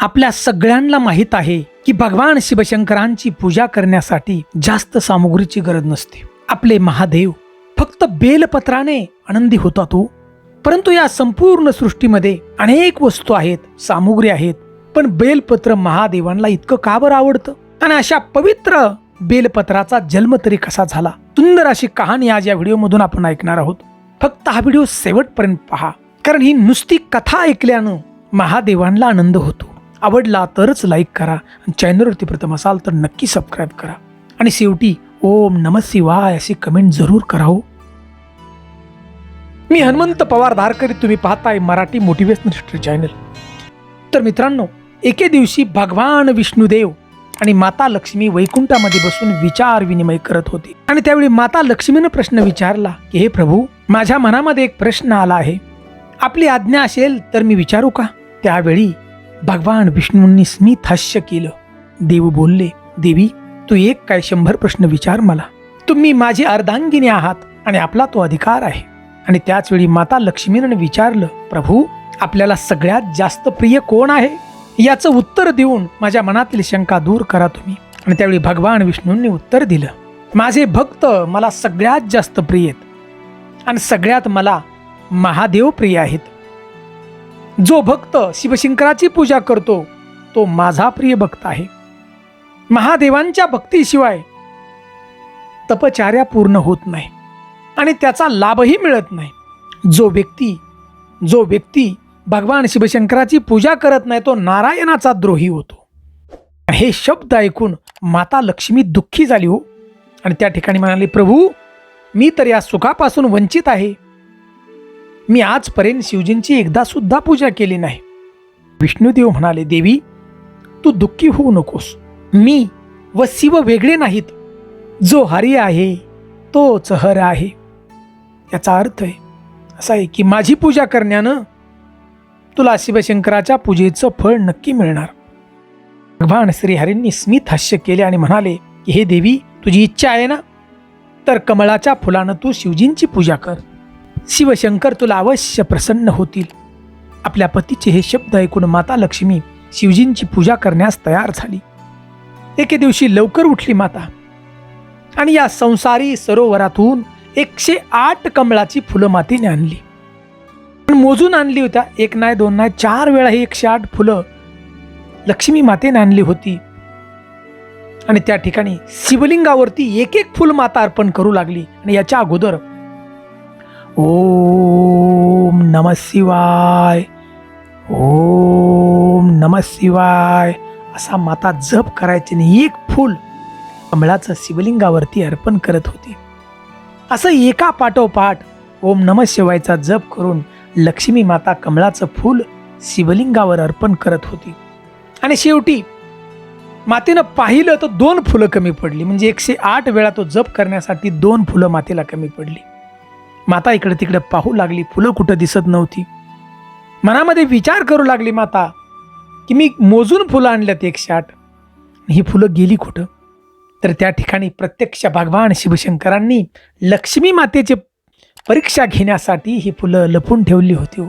आपल्या सगळ्यांना माहीत आहे की भगवान शिवशंकरांची पूजा करण्यासाठी जास्त सामुग्रीची गरज नसते. आपले महादेव फक्त बेलपत्राने आनंदी होता तो. परंतु या संपूर्ण सृष्टीमध्ये अनेक वस्तू आहेत सामुग्री आहेत पण बेलपत्र महादेवांना इतकं का बरं आवडतं? आणि अशा पवित्र बेलपत्राचा जन्म तरी कसा झाला? सुंदर अशी कहाणी आज या व्हिडिओमधून आपण ऐकणार आहोत. फक्त हा व्हिडिओ शेवटपर्यंत पहा कारण ही नुसती कथा ऐकल्यानं महादेवांना आनंद होतो. आवडला तरच लाईक करा. आणि चॅनलवरती प्रथम असाल तर नक्की सबस्क्राईब करा. आणि शेवटी ओम नम शिवाय अशी कमेंट जरूर करा हो. मी हनुमंत पवार धारकरी तुम्ही पाहताय मराठी मोटिवेशनल हिस्ट्री चॅनल तर मित्रांनो एके दिवशी भगवान विष्णुदेव आणि माता लक्ष्मी वैकुंठामध्ये बसून विचार विनिमय करत होते. आणि त्यावेळी माता लक्ष्मीनं प्रश्न विचारला की हे प्रभू माझ्या मनामध्ये एक प्रश्न आला आहे. आपली आज्ञा असेल तर मी विचारू का? त्यावेळी भगवान विष्णूंनी स्मित हास्य केलं. देव बोलले देवी तू एक काय शंभर प्रश्न विचार मला. तुम्ही माझी अर्धांगिनी आहात आणि आपला तो अधिकार आहे. आणि त्याचवेळी माता लक्ष्मीनं विचारलं प्रभू आपल्याला सगळ्यात जास्त प्रिय कोण आहे? याचं उत्तर देऊन माझ्या मनातील शंका दूर करा तुम्ही. आणि त्यावेळी भगवान विष्णूंनी उत्तर दिलं माझे भक्त मला सगळ्यात जास्त प्रिय आहेत आणि सगळ्यात मला महादेव प्रिय आहेत. जो भक्त शिवशंकराची पूजा करतो तो माझा प्रिय भक्त आहे. महादेवांच्या भक्तीशिवाय तपचार्या पूर्ण होत नाही आणि त्याचा लाभही मिळत नाही. जो व्यक्ती जो व्यक्ती भगवान शिवशंकराची पूजा करत नाही तो नारायणाचा द्रोही होतो. हे शब्द ऐकून माता लक्ष्मी दुःखी झाली हो. आणि त्या ठिकाणी म्हणाली प्रभू मी तर या सुखापासून वंचित आहे. मी आजपर्यंत शिवजींची एकदा सुद्धा पूजा केली नाही. विष्णुदेव म्हणाले देवी तू दुःखी होऊ नकोस. मी व शिव वेगळे नाहीत. जो हरी आहे तोच हर आहे. याचा अर्थ आहे असा आहे की माझी पूजा करण्यानं तुला शिवशंकराच्या पूजेचं फळ नक्की मिळणार. भगवान श्रीहरींनी स्मित हास्य केले आणि म्हणाले की हे देवी तुझी इच्छा आहे ना? तर कमळाच्या फुलानं तू शिवजींची पूजा कर. शिवशंकर तुला अवश्य प्रसन्न होतील. आपल्या पतीचे हे शब्द ऐकून माता लक्ष्मी शिवजींची पूजा करण्यास तयार झाली. एके दिवशी लवकर उठली माता. आणि या संसारी सरोवरातून एकशे आठ कमळाची फुलं मातीने आणली. पण मोजून आणली होत्या. एक नाही दोन नाही चार वेळा ही एकशे आठ फुलं लक्ष्मी मातेने आणली होती. आणि त्या ठिकाणी शिवलिंगावरती एक एक फुल माता अर्पण करू लागली. आणि याच्या अगोदर ओम नम शिवाय. ओम नम शिवाय. असा माता जप करायची आणि एक फूल कमळाचं शिवलिंगावरती अर्पण करत होती. असं एका पाठोपाठ ओम नम शिवायचा जप करून लक्ष्मी माता कमळाचं फूल शिवलिंगावर अर्पण करत होती. आणि शेवटी मातेनं पाहिलं तर दोन फुलं कमी पडली. म्हणजे एकशे आठ वेळा तो जप करण्यासाठी दोन फुलं मातेला कमी पडली. माता इकडे तिकडे पाहू लागली फुलं कुठं दिसत नव्हती. मनामध्ये विचार करू लागली माता की मी मोजून फुलं आणल्यात एकशे आठ ही फुलं गेली कुठं? तर त्या ठिकाणी प्रत्यक्ष भगवान शिवशंकरांनी लक्ष्मी मातेचे परीक्षा घेण्यासाठी ही फुलं लपून ठेवली होती हो.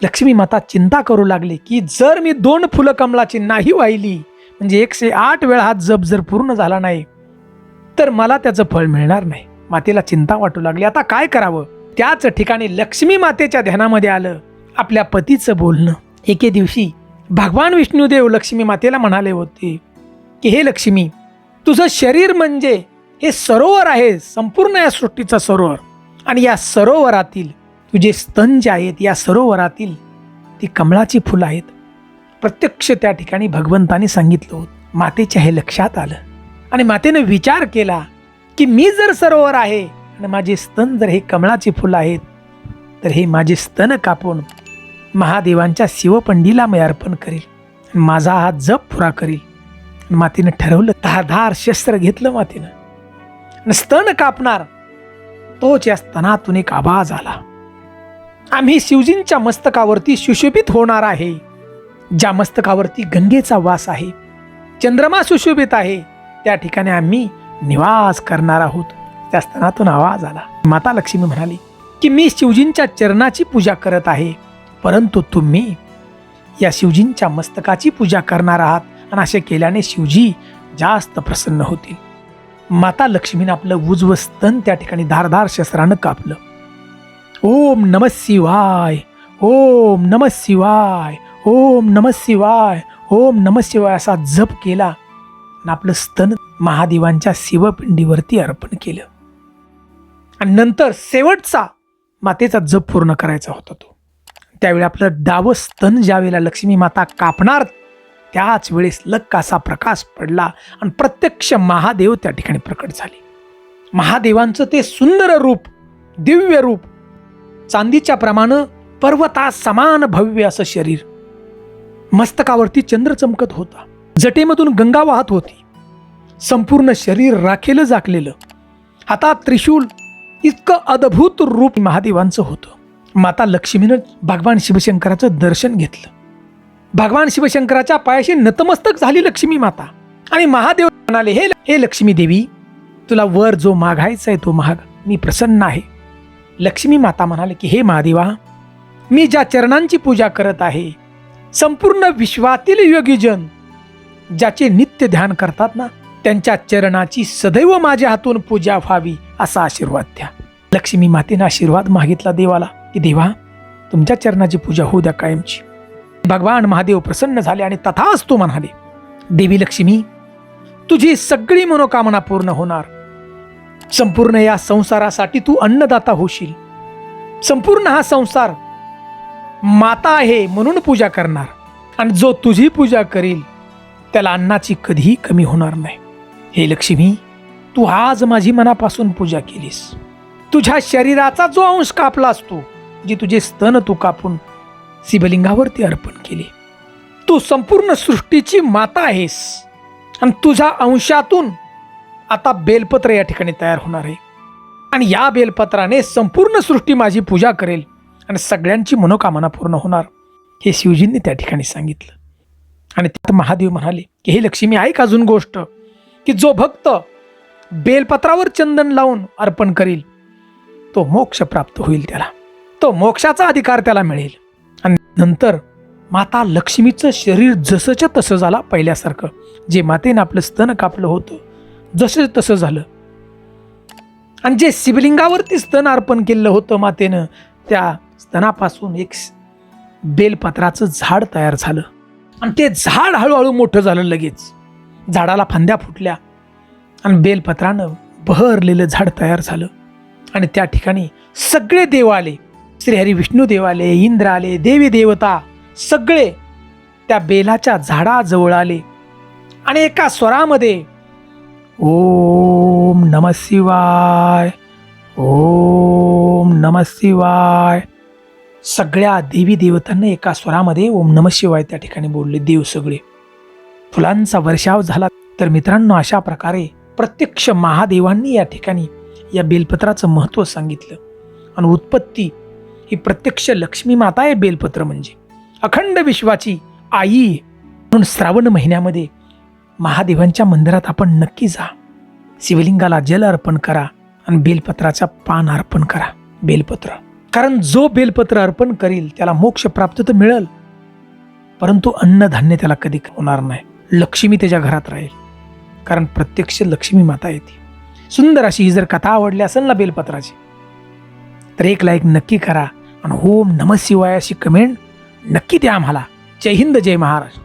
लक्ष्मी माता चिंता करू लागली की जर मी दोन फुलं कमलाची नाही वाहिली म्हणजे एकशे आठ वेळा हा जप जर पूर्ण झाला नाही तर मला त्याचं फळ मिळणार नाही. मातेला चिंता वाटू लागली. आता काय करावं? त्याच ठिकाणी लक्ष्मी मातेच्या ध्यानामध्ये आलं. आपल्या पतीचं बोलणं. एके दिवशी भगवान विष्णुदेव लक्ष्मी मातेला म्हणाले होते की हे लक्ष्मी तुझं शरीर म्हणजे हे सरोवर आहे संपूर्ण या सृष्टीचं सरोवर. आणि या सरोवरातील तुझे स्तन जे आहेत या सरोवरातील ती कमळाची फुलं आहेत. प्रत्यक्ष त्या ठिकाणी भगवंताने सांगितलं होतं. मातेच्या हे लक्षात आलं. आणि मातेनं विचार केला की मी जर सरोवर आहे आणि माझे स्तन जर हे कमळाची फुलं आहेत तर हे माझे स्तन कापून महादेवांच्या शिवपंडीला मी अर्पण करील. माझा हा जप पुरा करील. मातीनं ठरवलं धारधार शस्त्र घेतलं मातीनं. आणि स्तन कापणार तोच या स्तनातून एक आवाज आला. आम्ही शिवजींच्या मस्तकावरती सुशोभित होणार आहे. ज्या मस्तकावरती गंगेचा वास आहे चंद्रमा सुशोभित आहे त्या ठिकाणी आम्ही निवास करणार आहोत. त्या स्तनातून आवाज आला. माता लक्ष्मी म्हणाली की मी शिवजींच्या चरणाची पूजा करत आहे. परंतु तुम्ही या शिवजींच्या मस्तकाची पूजा करणार आहात आणि असे केल्याने शिवजी जास्त प्रसन्न होतील. माता लक्ष्मीनं आपलं उजवं स्तन त्या ठिकाणी धारधार शस्त्रानं कापलं. ओम नम शिवाय ओम नम शिवाय ओम नम शिवाय ओम नम शिवाय असा जप केला. आणि आपलं स्तन महादेवांच्या शिवपिंडीवरती अर्पण केलं. आणि नंतर शेवटचा मातेचा जप पूर्ण करायचा होता तो. त्यावेळी आपलं डावं स्तन ज्या वेळेला लक्ष्मी माता कापणार त्याच वेळेस लक्क असा प्रकाश पडला आणि प्रत्यक्ष महादेव त्या ठिकाणी प्रकट झाले. महादेवांचं ते सुंदर रूप दिव्य रूप चांदीच्या प्रमाणे पर्वता समान भव्य असं शरीर. मस्तकावरती चंद्र चमकत होता. जटेमधून गंगा वाहत होती. संपूर्ण शरीर राखेलं जाकलेलं हातात त्रिशूल इतकं अद्भुत रूप महादेवांचं होतं. माता लक्ष्मीनं भगवान शिवशंकराचं दर्शन घेतलं. भगवान शिवशंकराच्या पायाशी नतमस्तक झाली लक्ष्मी माता. आणि महादेव म्हणाले हे हे लक्ष्मी देवी तुला वर जो मागायचा आहे तो महाग मी प्रसन्न आहे. लक्ष्मी माता म्हणाले की हे महादेवा मी ज्या चरणांची पूजा करत आहे संपूर्ण विश्वातील योगीजन ज्याचे नित्य ध्यान करतात ना त्यांच्या चरणाची सदैव माझ्या हातून पूजा व्हावी असा आशीर्वाद द्या. लक्ष्मी मातेने आशीर्वाद मागितला देवाला की देवा तुमच्या चरणाची पूजा होऊ द्या कायमची. भगवान महादेव प्रसन्न झाले आणि तथाच तू म्हणाले देवी लक्ष्मी तुझी सगळी मनोकामना पूर्ण होणार. संपूर्ण या संसारासाठी तू अन्नदाता होशील. संपूर्ण हा संसार माता आहे म्हणून पूजा करणार. आणि जो तुझी पूजा करील त्याला अन्नाची कधीही कमी होणार नाही. हे लक्ष्मी तू आज माझी मनापासून पूजा केलीस. तुझ्या शरीराचा जो अंश कापला असतो जी तुझे स्तन तू कापून शिवलिंगावरती अर्पण केले. तू संपूर्ण सृष्टीची माता आहेस. आणि तुझ्या अंशातून आता बेलपत्र या ठिकाणी तयार होणार आहे. आणि या बेलपत्राने संपूर्ण सृष्टी माझी पूजा करेल आणि सगळ्यांची मनोकामना पूर्ण होणार हे शिवजींनी त्या ठिकाणी सांगितलं. आणि त्यात महादेव म्हणाले की हे लक्ष्मी ऐक अजून गोष्ट. की जो भक्त बेलपत्रावर चंदन लावून अर्पण करील तो मोक्ष प्राप्त होईल त्याला. तो मोक्षाचा अधिकार त्याला मिळेल. आणि नंतर माता लक्ष्मीचं शरीर जसंच्या तसं झालं पहिल्यासारखं. जे मातेनं आपलं स्तन कापलं होतं जसं तसं झालं. आणि जे शिवलिंगावरती स्तन अर्पण केलेलं होतं मातेनं त्या स्तनापासून एक बेलपत्राचं झाड तयार झालं. आणि ते झाड हळूहळू मोठं झालं लगेच. झाडाला फांद्या फुटल्या आणि बेलपत्रानं बहरलेलं झाड तयार झालं. आणि त्या ठिकाणी सगळे देव आले. श्रीहरी विष्णू देव आले इंद्र आले देवी देवता सगळे त्या बेलाच्या झाडाजवळ आले. आणि एका स्वरामध्ये ओम नम शिवाय ओम नम शिवाय. सगळ्या देवी देवतांना एका स्वरामध्ये ओम नम शिवाय त्या ठिकाणी बोलले देव सगळे. फुलांचा वर्षाव झाला. तर मित्रांनो अशा प्रकारे प्रत्यक्ष महादेवांनी या ठिकाणी या बेलपत्राचं महत्त्व सांगितलं. आणि उत्पत्ती ही प्रत्यक्ष लक्ष्मी माता आहे बेलपत्र म्हणजे. अखंड विश्वाची आई म्हणून श्रावण महिन्यामध्ये महादेवांच्या मंदिरात आपण नक्की जा. शिवलिंगाला जल अर्पण करा आणि बेलपत्राचा पान अर्पण करा. बेलपत्र. कारण जो बेलपत्र अर्पण करील त्याला मोक्ष प्राप्त तर मिळेल. परंतु अन्नधान्य त्याला कधी होणार नाही. लक्ष्मी त्याच्या घरात राहील. कारण प्रत्यक्ष लक्ष्मी माता येते सुंदर अशी ही जर कथा आवडली असेल ना बेलपत्राची तर एक लाईक नक्की करा आणि ओम नम शिवाय अशी कमेंट नक्की द्या आम्हाला. जय हिंद जय महाराष्ट्र.